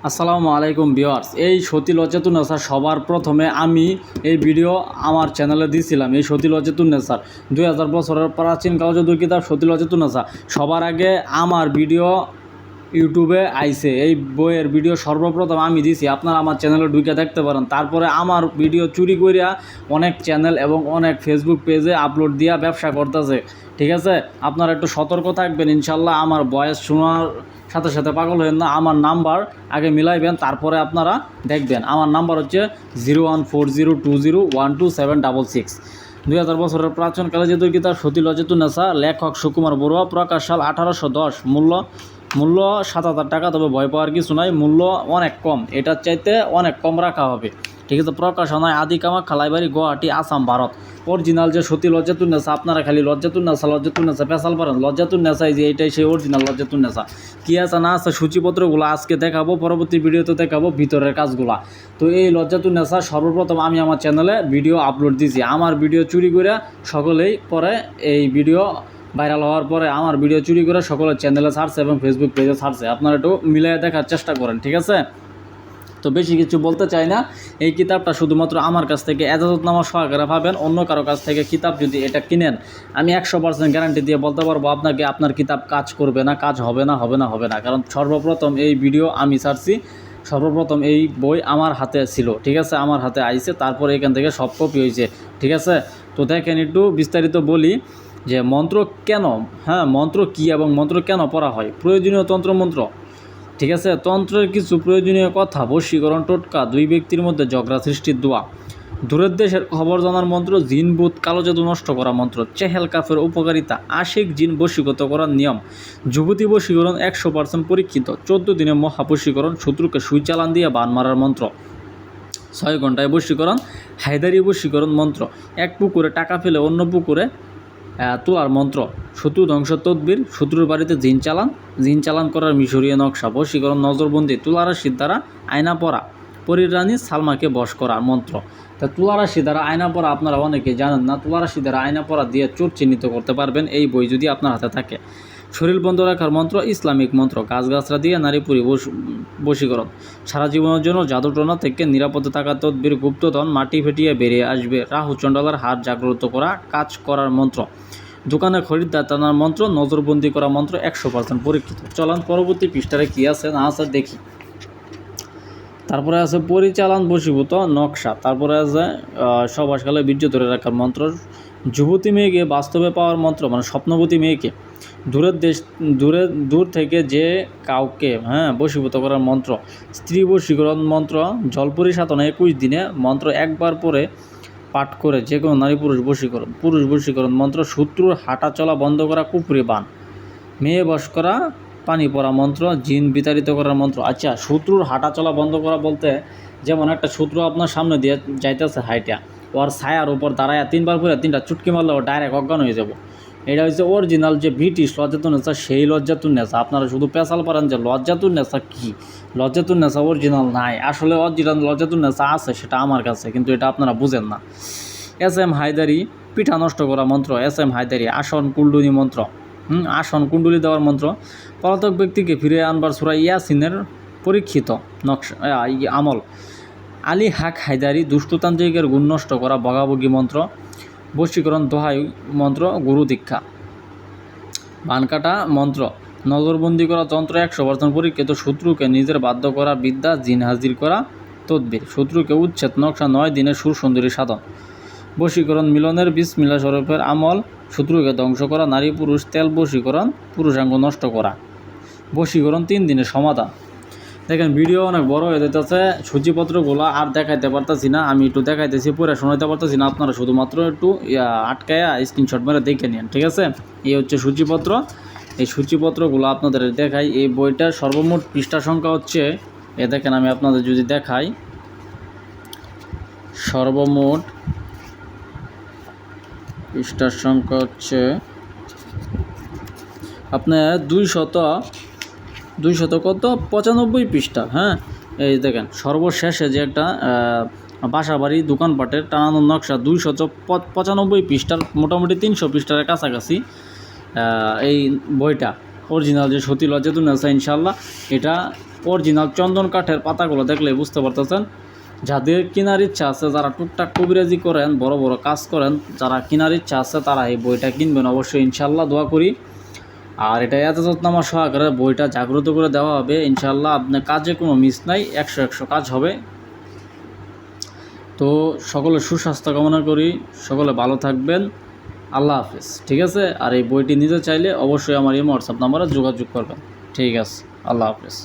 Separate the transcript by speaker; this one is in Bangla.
Speaker 1: আসসালামু আলাইকুম ভিওয়ার্স এই সতী লজ্জাতুন্নেসা সবার প্রথমে আমি এই ভিডিও আমার চ্যানেলে দিয়েছিলাম এই সতী লজ্জাতুন্নেসার দুই হাজার বছরের প্রাচীন কাগজদুর কিতাব সতী লজ্জাতুন্নেসা সবার আগে আমার ভিডিও ইউটিউবে আইছে, এই বইয়ের ভিডিও সর্বপ্রথম আমি দিছি, আপনারা আমার চ্যানেলে ঢুকে দেখতে পারেন। তারপরে আমার ভিডিও চুরি করিয়া অনেক চ্যানেল এবং অনেক ফেসবুক পেজে আপলোড দিয়া ব্যবসা করতেছে, ঠিক আছে? আপনারা একটু সতর্ক থাকবেন, ইনশাল্লাহ আমার বয়স শোনার সাথে সাথে পাগল হবেন না। আমার নাম্বার আগে মিলাইবেন, তারপরে আপনারা দেখবেন। আমার নাম্বার হচ্ছে zero one four zero two zero one two seven double six দুই হাজার বছরের প্রাচীন কালে যে কিতাব সতী লজিতুন্নেসা লেখক সুকুমার বড়ুয়া প্রকাশ সাল আঠারোশো দশ, মূল্য মূল্য সাত হাজার টাকা, তবে ভয় পাওয়ার কিছু নাই। মূল্য অনেক কম। এটার চাইতে অনেক কম রাখা হবে। ঠিক আছে প্রকাশনায় আদি কামা খালাইবাড়ি, গুয়াহাটি, আসাম, ভারত। অরিজিনাল যে সতী লজ্জাতুন্নেসা আপনারা খালি লজ্জাতুন্নেসা লজ্জাতুন্নেসা পেশাল পারেন। লজ্জাতুন্নেসাই যে, এটাই সেই অরিজিনাল লজ্জাতুন্নেসা কী আছে, না আছে, সূচিপত্রগুলো আজকে দেখাবো, পরবর্তী ভিডিওতে দেখাবো ভিতরের কাজগুলা। তো এই লজ্জাতুন্নেসা সর্বপ্রথম আমি আমার চ্যানেলে ভিডিও আপলোড দিয়েছি আমার ভিডিও চুরি করে সকলেই পরে এই ভিডিও ভাইরাল হওয়ার পরে আমার ভিডিও চুরি করে সকলের চ্যানেলে ছাড়ছে এবং ফেসবুক পেজে ছাড়ছে আপনারা একটু মিলিয়ে দেখার চেষ্টা করেন, ঠিক আছে? তো বেশি কিছু বলতে চাই না। এই কিতাবটা শুধুমাত্র আমার কাছ থেকে এজাজতনামা সহকারে পাবেন, অন্য কারও কাছ থেকে কিতাব যদি এটা কিনেন, আমি একশো পার্সেন্ট গ্যারান্টি দিয়ে বলতে পারব আপনাকে আপনার কিতাব কাজ করবে না, কাজ হবে না হবে না হবে না। কারণ সর্বপ্রথম এই ভিডিও আমি ছাড়ছি সর্বপ্রথম এই বই আমার হাতে ছিল, ঠিক আছে? আমার হাতে আইছে, তারপরে এখান থেকে সব কপি হয়েছে ঠিক আছে? তো দেখেন একটু বিস্তারিত বলি। যে মন্ত্র কেন হ্যাঁ মন্ত্র কী এবং মন্ত্র কেন পড়া হয়? প্রয়োজনীয় তন্ত্রমন্ত্র। ঠিক আছে? তন্ত্রের কিছু প্রয়োজনীয় কথা, বশীকরণ, টোটকা, দুই ব্যক্তির মধ্যে ঝগড়া সৃষ্টির দোয়া। দূরের দেশের খবর জানার মন্ত্র, জিন, বুত, কালো জাদু নষ্ট করা মন্ত্র, চেহেল, কাফের, উপকারিতা, আশিক, জিন বশীগত করার নিয়ম। যুবতী বশীকরণ একশো পার্সেন্ট পরীক্ষিত, চোদ্দ দিনে মহাবশীকরণ শত্রুকে সুই চালান দিয়ে বান মারার মন্ত্র। ছয় ঘন্টায় বশীকরণ, হায়দারি বশীকরণ মন্ত্র। এক পুকুরে টাকা ফেলে অন্য পুকুরে তোলার মন্ত্র। শত্রু ধ্বংস তদ্বির শত্রুর বাড়িতে জিন চালান জিন চালান করার মিশরীয় নকশা, বশীকরণ, নজরবন্দি, তুলারাশির সিদ্ধারা আয়না পরা পরীর রানী সালমাকে বশ করার মন্ত্র। তা তুলারাশি দ্বারা আয়না পরা আপনারা অনেকে জানেন না, তুলারাশি দ্বারা আয়না পরা দিয়ে চোর চিহ্নিত করতে পারবেন, এই বই যদি আপনার হাতে থাকে। শরীর বন্ধ রাখার মন্ত্র, ইসলামিক মন্ত্র গাছগাছরা দিয়ে নারী পুরী বশ- বশীকরণ। সারা জীবনের জন্য জাদুটনা থেকে নিরাপদে থাকা তদ্বির গুপ্তধন মাটি ফেটিয়ে বেরিয়ে আসবে। রাহু চণ্ডালার হাত জাগ্রত করা, কাজ করার মন্ত্র। দোকানে খরিদ্দার টানার মন্ত্র, নজরবন্দি করা মন্ত্র একশো পার্সেন্ট পরীক্ষিত। চলান পরবর্তী পৃষ্ঠারে কী আছে না আছে দেখি। তারপরে আছে পরিচালন বশীভূত, নকশা। তারপরে আছে সবাসকালে বীর্য ধরে রাখার মন্ত্র, যুবতী মেয়েকে বাস্তবে পাওয়ার মন্ত্র মানে স্বপ্নবতী মেয়েকে। দূরের দেশ, দূরে, দূর থেকে যে কাউকে হ্যাঁ বশীভূত করার মন্ত্র। স্ত্রী বশীকরণ মন্ত্র, জলপুরি সাধনা একুশ দিনে, মন্ত্র একবার পরে পাঠ করে যে কোনো নারী পুরুষ বশীকরণ পুরুষ বশীকরণ মন্ত্র শত্রুর হাঁটা চলা বন্ধ করা কুপুরে বান। মেয়ে বশ করা পানি পড়া মন্ত্র, জিন বিতাড়িত করার মন্ত্র। আচ্ছা শত্রুর হাঁটা চলা বন্ধ করা বলতে যেমন একটা শত্রু আপনার সামনে দিয়ে যাইতেছে হাইটা, ওর ছায়ার উপর দাঁড়ায় তিনবার করে তিনটা চুটকি মারলে ও ডাইরেক্ট অজ্ঞান হয়ে যাব। এটা হচ্ছে অরিজিনাল যে ব্রিটিশ লজ্জাতুন নেশা, সেই লজ্জাতুন নেশা। আপনারা শুধু পেশাল পারেন যে লজ্জাতুন নেশা কী? লজ্জাতুন নেশা অরিজিনাল নাই। আসলে অরিজিনাল লজ্জাতুন নেশা আছে, সেটা আমার কাছে, কিন্তু এটা আপনারা বুঝেন না। এস এম হায়দারি, পিঠা নষ্ট করা মন্ত্র, এস এম হায়দারি, আসন কুণ্ডলী মন্ত্র। আসন, কুণ্ডলী দেওয়ার মন্ত্র। পলাতক ব্যক্তিকে ফিরে আনবার সুরা ইয়াসিনের পরীক্ষিত নকশা আমল। আলী হাক হায়দারি দুষ্টতান্ত্রিকের গুণ নষ্ট করা বগাবগি মন্ত্র, বশীকরণ দোহাই মন্ত্র, গুরু দীক্ষা। বানকাটা মন্ত্র, নজরবন্দি করা যন্ত্র একশো পার্সেন্ট পরীক্ষিত শত্রুকে নিজের বাধ্য করা বিদ্যা, জিন হাজির করা তদ্বির। শত্রুকে উচ্ছেদ নকশা নয় দিনের সুর সুন্দরী সাধন। বশীকরণ মিলনের বিসমিল্লা স্বরূপের আমল শত্রুকে ধ্বংস করা, নারী পুরুষ তেল বশীকরণ, পুরুষাঙ্গ নষ্ট করা। বশীকরণ তিন দিনের সমাধান। দেখেন, ভিডিও অনেক বড় হয়ে যেতেছে সূচিপত্রগুলো আর দেখাইতে পারতেছি না, আমি একটু দেখাইতেছি পরে শোনাইতে পারতেছি না, আপনারা শুধুমাত্র একটু আটকায়া স্ক্রিনশট মেরে দেখে নিন ঠিক আছে? এই হচ্ছে সূচিপত্র। এই সূচিপত্রগুলো আপনাদের দেখাই, এই বইটার সর্বমোট পৃষ্ঠা সংখ্যা হচ্ছে, এ দেখেন আমি আপনাদের যদি দেখাই, সর্বমোট পৃষ্ঠার সংখ্যা হচ্ছে আপনার দুই শত দুই শত কত? পঁচানব্বই পৃষ্ঠা হ্যাঁ? এই দেখেন সর্বশেষে যে একটা আহ, বাসাবাড়ি দোকানপাটের টানানোর নকশা দুই শত পঁচানব্বই পৃষ্ঠার মোটামুটি তিনশো পৃষ্ঠার কাছাকাছি এই বইটা। অরিজিনাল যে সতী লজ্জাতুন নেসা ইনশাল্লাহ এটা অরিজিনাল চন্দন কাঠের পাতাগুলো দেখলে বুঝতে পারতেছেন। যাদের কেনার ইচ্ছা আছে, যারা টুকটাক কবিরাজি করেন, বড় বড় কাজ করেন, যারা কেনার ইচ্ছা আছে, তারা এই বইটা কিনবেন। অবশ্যই ইনশাল্লাহ দোয়া করি। আর এটা এত যত্নামা সহকারে বইটা জাগ্রত করে দেওয়া হবে। ইনশাল্লাহ আপনার কাজে কোনো মিস নাই, একশো একশো কাজ হবে। তো সকলে সুস্বাস্থ্য কামনা করি। সকলে ভালো থাকবেন। আল্লাহ হাফিজ। ঠিক আছে? আর এই বইটি নিতে চাইলে অবশ্যই আমার এই হোয়াটসঅ্যাপ নাম্বারে যোগাযোগ করবেন। ঠিক আছে? আল্লাহ হাফিজ।